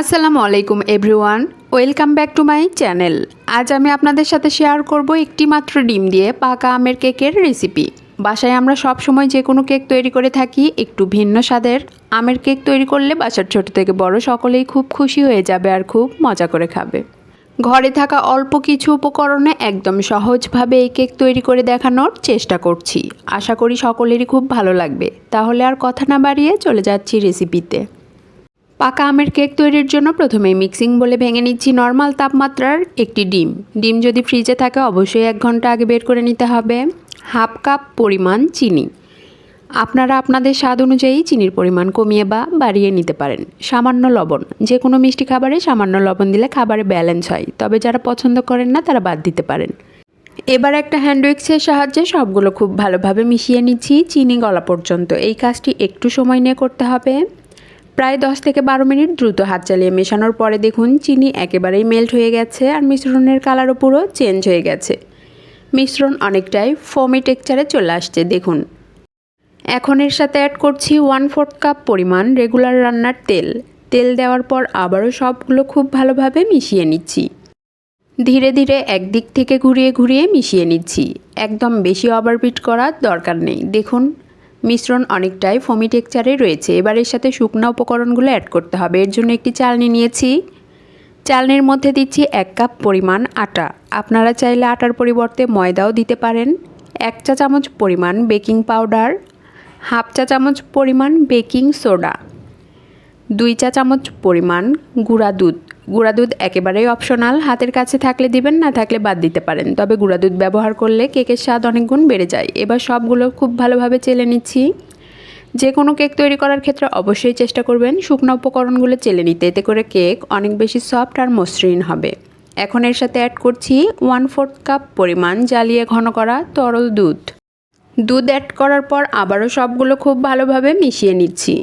আসসালামু আলাইকুম everyone welcome back to my channel আজ আমি আপনাদের সাথে শেয়ার করব একটি মাত্র ডিম দিয়ে পাকা আমের কেকের রেসিপি বাসায় আমরা সব সময় যে কোনো কেক তৈরি করে থাকি, একটু ভিন্ন স্বাদের আমের কেক তৈরি করলে বাসার ছোট থেকে বড় সকলেই খুব খুশি হয়ে যাবে আর খুব মজা করে খাবে। ঘরে থাকা অল্প কিছু উপকরণে একদম সহজভাবে এই কেক তৈরি করে দেখানোর চেষ্টা করছি। আশা করি সকলেরই খুব ভালো লাগবে। তাহলে আর কথা না বাড়িয়ে চলে যাচ্ছি রেসিপিতে পাকা আমের কেক তৈরির জন্য প্রথমে মিক্সিং বলে ভেঙে নিচ্ছি নর্মাল তাপমাত্রার একটি ডিম। ডিম যদি ফ্রিজে থাকে, অবশ্যই এক ঘণ্টা আগে বের করে নিতে হবে। হাফ কাপ পরিমাণ চিনি। আপনারা আপনাদের স্বাদ অনুযায়ী চিনির পরিমাণ কমিয়ে বা বাড়িয়ে নিতে পারেন। সামান্য লবণ। যে কোনো মিষ্টি খাবারে সামান্য লবণ দিলে খাবারে ব্যালেন্স হয়। তবে যারা পছন্দ করেন না, তারা বাদ দিতে পারেন। এবার একটা হ্যান্ড উইক্সের সাহায্যে সবগুলো খুব ভালোভাবে মিশিয়ে নিচ্ছি চিনি গলা পর্যন্ত। এই কাজটি একটু সময় নিয়ে করতে হবে। প্রায় দশ থেকে বারো মিনিট দ্রুত হাত চালিয়ে মেশানোর পরে দেখুন চিনি একেবারেই মেল্ট হয়ে গেছে আর মিশ্রণের কালারও পুরো চেঞ্জ হয়ে গেছে। মিশ্রণ অনেকটাই ফোমি টেক্সচারে চলে আসছে, দেখুন। এখন এর সাথে অ্যাড করছি ওয়ান ফোর্থ কাপ পরিমাণ রেগুলার রান্নার তেল। তেল দেওয়ার পর আবারও সবগুলো খুব ভালোভাবে মিশিয়ে নিচ্ছি। ধীরে ধীরে একদিক থেকে ঘুরিয়ে ঘুরিয়ে মিশিয়ে নিচ্ছি। একদম বেশি ওভারবিট করার দরকার নেই, দেখুন। মিশ্রণ অনেকটাই ফমি টেক্সচারে রয়েছে। এবার এর সাথে শুকনো উপকরণগুলো অ্যাড করতে হবে। এর জন্য একটি চালনি নিয়েছি। চালনির মধ্যে দিচ্ছি এক কাপ পরিমাণ আটা। আপনারা চাইলে আটার পরিবর্তে ময়দাও দিতে পারেন। এক চা চামচ পরিমাণ বেকিং পাউডার হাফ চা চামচ পরিমাণ বেকিং সোডা দুই চা চামচ পরিমাণ গুঁড়া দুধ। গুঁড়া দুধ একেবারেই অপশনাল হাতের কাছে থাকলে দিবেন, না থাকলে বাদ দিতে পারেন। তবে গুঁড়া দুধ ব্যবহার করলে কেকের স্বাদ অনেক গুণ বেড়ে যায়। এবার সবগুলো খুব ভালোভাবে চেলে নিচ্ছি। যে কোনো কেক তৈরি করার ক্ষেত্রে অবশ্যই চেষ্টা করবেন শুকনো উপকরণগুলো চেলে নিতে। এতে করে কেক অনেক বেশি সফট আর মসৃণ হবে। এখন এর সাথে অ্যাড করছি ওয়ান ফোর্থ কাপ পরিমাণ জ্বালিয়ে ঘন করা তরল দুধ। দুধ অ্যাড করার পর আবারও সবগুলো খুব ভালোভাবে মিশিয়ে নিচ্ছি।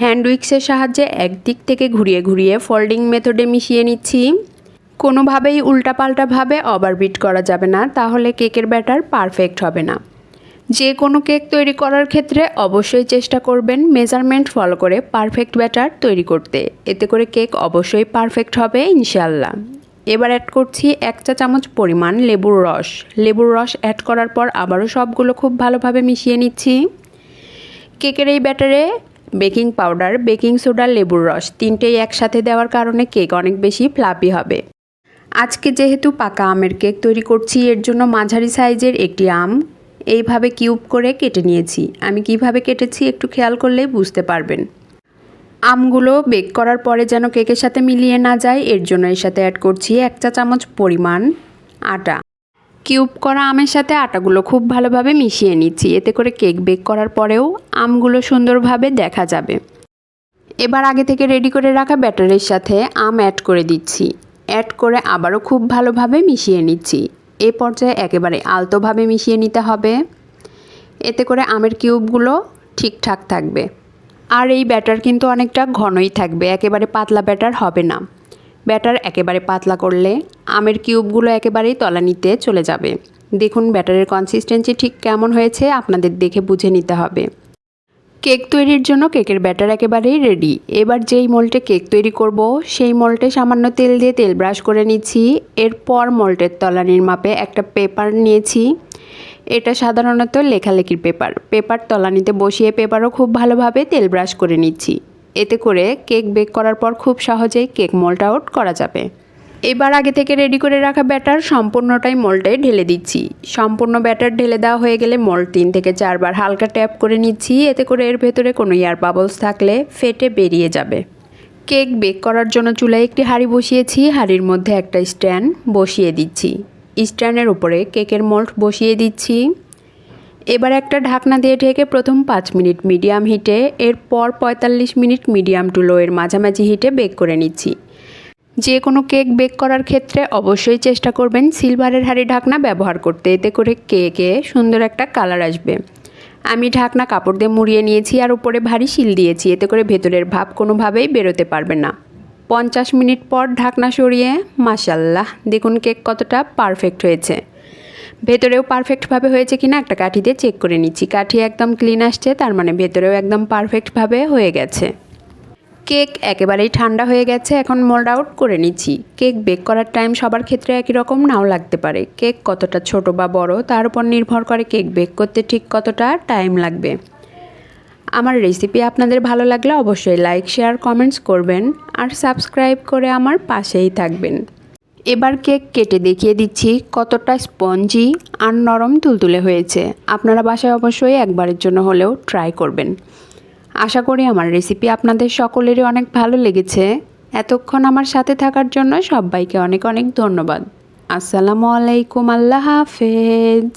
হ্যান্ড উইক্সের সাহায্যে একদিক থেকে ঘুরিয়ে ঘুরিয়ে ফোল্ডিং মেথডে মিশিয়ে নিচ্ছি। কোনোভাবেই উল্টাপাল্টাভাবে ওভারবিট করা যাবে না, তাহলে কেকের ব্যাটার পারফেক্ট হবে না। যে কোনো কেক তৈরি করার ক্ষেত্রে অবশ্যই চেষ্টা করবেন মেজারমেন্ট ফলো করে পারফেক্ট ব্যাটার তৈরি করতে। এতে করে কেক অবশ্যই পারফেক্ট হবে ইনশাল্লাহ এবার অ্যাড করছি এক চা চামচ পরিমাণ লেবুর রস। লেবুর রস অ্যাড করার পর আবারও সবগুলো খুব ভালোভাবে মিশিয়ে নিচ্ছি। কেকের এই ব্যাটারে বেকিং পাউডার, বেকিং সোডা, লেবুর রস তিনটেই একসাথে দেওয়ার কারণে কেক অনেক বেশি ফ্লাপি হবে। আজকে যেহেতু পাকা আমের কেক তৈরি করছি, এর জন্য মাঝারি সাইজের একটি আম এইভাবে কিউব করে কেটে নিয়েছি। আমি কীভাবে কেটেছি একটু খেয়াল করলেই বুঝতে পারবেন। আমগুলো বেক করার পরে যেন কেকের সাথে মিলিয়ে না যায়, এর জন্য এর সাথে অ্যাড করছি এক চা চামচ পরিমাণ আটা। কিউব করা আমের সাথে আটাগুলো খুব ভালোভাবে মিশিয়ে নিচ্ছি। এতে করে কেক বেক করার পরেও আমগুলো সুন্দরভাবে দেখা যাবে। এবার আগে থেকে রেডি করে রাখা ব্যাটারের সাথে আম অ্যাড করে দিচ্ছি। অ্যাড করে আবারও খুব ভালোভাবে মিশিয়ে নিচ্ছি। এ পর্যায়ে একেবারে আলতোভাবে মিশিয়ে নিতে হবে। এতে করে আমের কিউবগুলো ঠিকঠাক থাকবে। আর এই ব্যাটার কিন্তু অনেকটা ঘনই থাকবে। একেবারে পাতলা ব্যাটার হবে না। ব্যাটার একেবারে পাতলা করলে আমের কিউবগুলো একেবারেই তলানিতে চলে যাবে। দেখুন ব্যাটারের কনসিস্টেন্সি ঠিক কেমন হয়েছে, আপনাদের দেখে বুঝে নিতে হবে। কেক তৈরির জন্য কেকের ব্যাটার একেবারেই রেডি এবার যেই মোল্টে কেক তৈরি করব, সেই মোল্টে সামান্য তেল দিয়ে তেল ব্রাশ করে নিচ্ছি। এরপর মোল্টের তলানির মাপে একটা পেপার নিয়েছি। এটা সাধারণত লেখালেখির পেপার পেপার তলানিতে বসিয়ে পেপারও খুব ভালোভাবে তেল ব্রাশ করে নিচ্ছি। এতে করে কেক বেক করার পর খুব সহজেই কেক মোল্ট আউট করা যাবে। এবার আগে থেকে রেডি করে রাখা ব্যাটার সম্পূর্ণটাই মোল্টে ঢেলে দিচ্ছি। সম্পূর্ণ ব্যাটার ঢেলে দেওয়া হয়ে গেলে মোল্ড তিন থেকে চারবার হালকা ট্যাপ করে নিচ্ছি। এতে করে এর ভেতরে কোনো এয়ার বাবলস থাকলে ফেটে বেরিয়ে যাবে। কেক বেক করার জন্য চুলায় একটি হাঁড়ি বসিয়েছি। হাঁড়ির মধ্যে একটা স্ট্যান্ড বসিয়ে দিচ্ছি। স্ট্যান্ডের উপরে কেকের মোল্ড বসিয়ে দিচ্ছি। এবার একটা ঢাকনা দিয়ে ঢেকে প্রথম পাঁচ মিনিট মিডিয়াম হিটে, এরপর পঁয়তাল্লিশ মিনিট মিডিয়াম টু লো এর মাঝামাঝি হিটে বেক করে নিচ্ছি। যে কোনো কেক বেক করার ক্ষেত্রে অবশ্যই চেষ্টা করবেন সিলভারের হাঁড়ি ঢাকনা ব্যবহার করতে। এতে করে কেকে সুন্দর একটা কালার আসবে। আমি ঢাকনা কাপড় দিয়ে মুড়িয়ে নিয়েছি আর উপরে ভারী শিল দিয়েছি। এতে করে ভেতরের ভাব কোনোভাবেই বেরোতে পারবে না। পঞ্চাশ মিনিট পর ঢাকনা সরিয়ে মাসাল্লাহ দেখুন কেক কতটা পারফেক্ট হয়েছে। ভেতরেও পারফেক্টভাবে হয়েছে কিনা একটা কাঠি দিয়ে চেক করে নিচ্ছি। কাঠি একদম ক্লিন আসছে, তার মানে ভেতরেও একদম পারফেক্টভাবে হয়ে গেছে। কেক একেবারেই ঠান্ডা হয়ে গেছে, এখন মোল্ড আউট করে নিচ্ছি। কেক বেক করার টাইম সবার ক্ষেত্রে একই রকম, নাও লাগতে পারে। কেক কতটা ছোট বা বড়, তার উপর নির্ভর করে কেক বেক করতে ঠিক কতটা টাইম লাগবে। আমার রেসিপি আপনাদের ভালো লাগলে অবশ্যই লাইক শেয়ার কমেন্টস করবেন। আর সাবস্ক্রাইব করে আমার পাশেই থাকবেন। এবার কেক কেটে দেখিয়ে দিচ্ছি কতটা স্পঞ্জি আর নরম তুলতুলে হয়েছে। আপনারা বাসায় অবশ্যই একবারের জন্য হলেও ট্রাই করবেন। আশা করি আমার রেসিপি আপনাদের সকলেরই অনেক ভালো লেগেছে। এতক্ষণ আমার সাথে থাকার জন্য সবাইকে অনেক অনেক ধন্যবাদ। আসসালামু আলাইকুম, আল্লাহ হাফেজ।